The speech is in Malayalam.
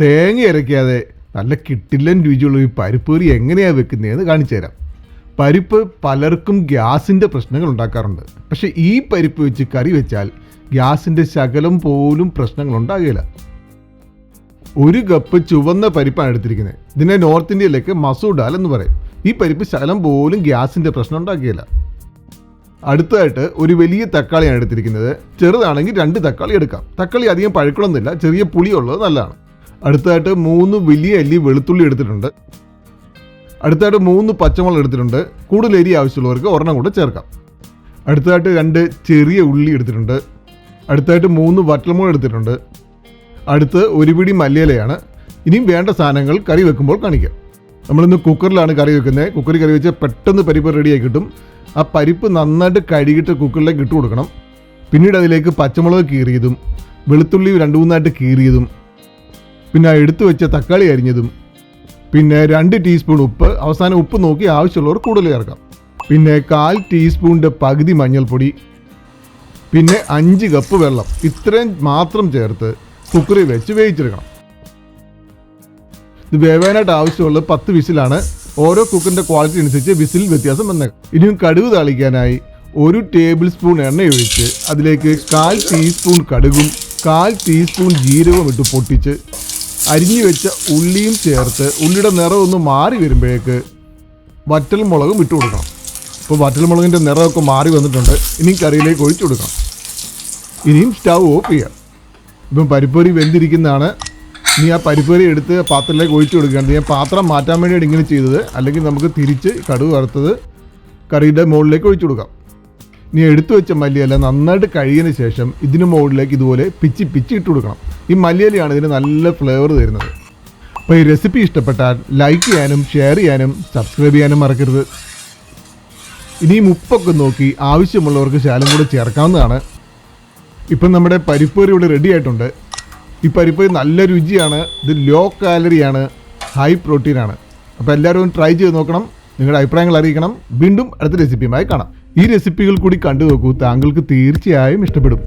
തേങ്ങ ഇരക്കാതെ നല്ല കിട്ടില്ലൻ രുചിയുള്ള ഈ പരിപ്പ് കറി എങ്ങനെയാണ് വെക്കുന്നതെന്ന് കാണിച്ചു തരാം. പരിപ്പ് പലർക്കും ഗ്യാസിന്റെ പ്രശ്നങ്ങൾ ഉണ്ടാക്കാറുണ്ട്. പക്ഷേ ഈ പരിപ്പ് വെച്ച് കറി വെച്ചാൽ ഗ്യാസിന്റെ ശകലം പോലും പ്രശ്നങ്ങൾ ഉണ്ടാകില്ല ഒരു കപ്പ് ചുവന്ന പരിപ്പാണ് എടുത്തിരിക്കുന്നത്. ഇതിനെ നോർത്ത് ഇന്ത്യയിലേക്ക് മസൂർ ഡാൽ എന്ന് പറയും. ഈ പരിപ്പ് ശകലം പോലും ഗ്യാസിന്റെ പ്രശ്നം ഉണ്ടാക്കിയില്ല. അടുത്തതായിട്ട് ഒരു വലിയ തക്കാളിയാണ് എടുത്തിരിക്കുന്നത്. ചെറുതാണെങ്കിൽ രണ്ട് തക്കാളി എടുക്കാം. തക്കാളി അധികം പഴുക്കണമെന്നില്ല. ചെറിയ പുളിയുള്ളത് നല്ലതാണ്. അടുത്തതായിട്ട് മൂന്ന് വലിയ അല്ലി വെളുത്തുള്ളി എടുത്തിട്ടുണ്ട്. അടുത്തതായിട്ട് മൂന്ന് പച്ചമുളക് എടുത്തിട്ടുണ്ട്. കൂടുതൽ എരി ആവശ്യമുള്ളവർക്ക് ഒരെണ്ണം കൂടെ ചേർക്കാം. അടുത്തതായിട്ട് രണ്ട് ചെറിയ ഉള്ളി എടുത്തിട്ടുണ്ട്. അടുത്തതായിട്ട് മൂന്ന് വറ്റൽമുളക് എടുത്തിട്ടുണ്ട്. അടുത്ത് ഒരു പിടി മല്ലിയിലയാണ്. ഇനിയും വേണ്ട സാധനങ്ങൾ കറി വെക്കുമ്പോൾ കാണിക്കാം. നമ്മളിന്ന് കുക്കറിലാണ് കറി വെക്കുന്നത് കുക്കറിൽ കറി വെച്ചാൽ പെട്ടെന്ന് പരിപ്പ് റെഡിയായി കിട്ടും. ആ പരിപ്പ് നന്നായിട്ട് കഴുകിയിട്ട് കുക്കറിലേക്ക് ഇട്ട് കൊടുക്കണം. പിന്നീട് അതിലേക്ക് പച്ചമുളക് കീറിയതും വെളുത്തുള്ളി രണ്ട് മൂന്നായിട്ട് കീറിയതും പിന്നെ എടുത്തു വെച്ച തക്കാളി അരിഞ്ഞതും പിന്നെ രണ്ട് ടീസ്പൂൺ ഉപ്പ് അവസാനം ഉപ്പ് നോക്കി ആവശ്യമുള്ളവർ കൂടുതൽ ചേർക്കാം. പിന്നെ കാൽ ടീസ്പൂണിന്റെ പകുതി മഞ്ഞൾപ്പൊടി പിന്നെ അഞ്ച് കപ്പ് വെള്ളം ഇത്രയും മാത്രം ചേർത്ത് കുക്കറിൽ വെച്ച് വേവിച്ചെടുക്കണം. ഇത് വേവാനായിട്ട് ആവശ്യമുള്ള പത്ത് വിസിലാണ് ഓരോ കുക്കറിന്റെ ക്വാളിറ്റി അനുസരിച്ച് വിസിൽ വ്യത്യാസം വന്നേക്കാം ഇനിയും കടുക് താളിക്കാനായി ഒരു ടേബിൾ സ്പൂൺ എണ്ണ ഒഴിച്ച് അതിലേക്ക് കാൽ ടീസ്പൂൺ കടുകും കാൽ ടീസ്പൂൺ ജീരകവും ഇട്ട് പൊട്ടിച്ച് അരിഞ്ഞു വെച്ച ഉള്ളിയും ചേർത്ത് ഉള്ളിയുടെ നിറം ഒന്ന് മാറി വരുമ്പോഴേക്ക് വറ്റൽ മുളകും ഇട്ട് കൊടുക്കണം. ഇപ്പോൾ വറ്റൽ മുളകിന്റെ നിറമൊക്കെ മാറി വന്നിട്ടുണ്ട്. ഇനിയും കറിയിലേക്ക് ഒഴിച്ചു കൊടുക്കണം. ഇനിയും സ്റ്റവ് ഓഫ് ചെയ്യാം. ഇപ്പം പരിപ്പൊരി വെന്തിരിക്കുന്നതാണ്. നീ ആ പരിപ്പൊരി എടുത്ത് പാത്രത്തിലേക്ക് ഒഴിച്ചു കൊടുക്കുകയാണ്. ഞാൻ പാത്രം മാറ്റാൻ വേണ്ടിയാണ് ഇങ്ങനെ ചെയ്തത്. അല്ലെങ്കിൽ നമുക്ക് തിരിച്ച് കടുക് വറുത്തത് കറിയുടെ മുകളിലേക്ക് ഒഴിച്ചു കൊടുക്കാം. നീ എടുത്തു വെച്ച മല്ലിയല്ല നന്നായിട്ട് കഴിയുന്ന ശേഷം ഇതിന് മുകളിലേക്ക് ഇതുപോലെ പിച്ചി പിച്ചി ഇട്ട് കൊടുക്കണം. ഈ മല്ലിയിലയാണ് ഇതിന് നല്ല ഫ്ലേവർ തരുന്നത്. അപ്പോൾ ഈ റെസിപ്പി ഇഷ്ടപ്പെട്ടാൽ ലൈക്ക് ചെയ്യാനും ഷെയർ ചെയ്യാനും സബ്സ്ക്രൈബ് ചെയ്യാനും മറക്കരുത്. ഇനി ഉപ്പൊക്കെ നോക്കി ആവശ്യമുള്ളവർക്ക് ശാലം കൂടെ ചേർക്കാവുന്നതാണ്. ഇപ്പം നമ്മുടെ പരിപ്പേരി ഇവിടെ റെഡി ആയിട്ടുണ്ട്. ഈ പരിപ്പ് നല്ല രുചിയാണ്. ഇത് ലോ കാലറിയാണ് ഹൈ പ്രോട്ടീനാണ് അപ്പോൾ എല്ലാവരും ഒന്ന് ട്രൈ ചെയ്ത് നോക്കണം. നിങ്ങളുടെ അഭിപ്രായങ്ങൾ അറിയിക്കണം. വീണ്ടും അടുത്ത റെസിപ്പിയുമായി കാണാം. ഈ റെസിപ്പികൾ കൂടി കണ്ടു നോക്കൂ. താങ്കൾക്ക് തീർച്ചയായും ഇഷ്ടപ്പെടും.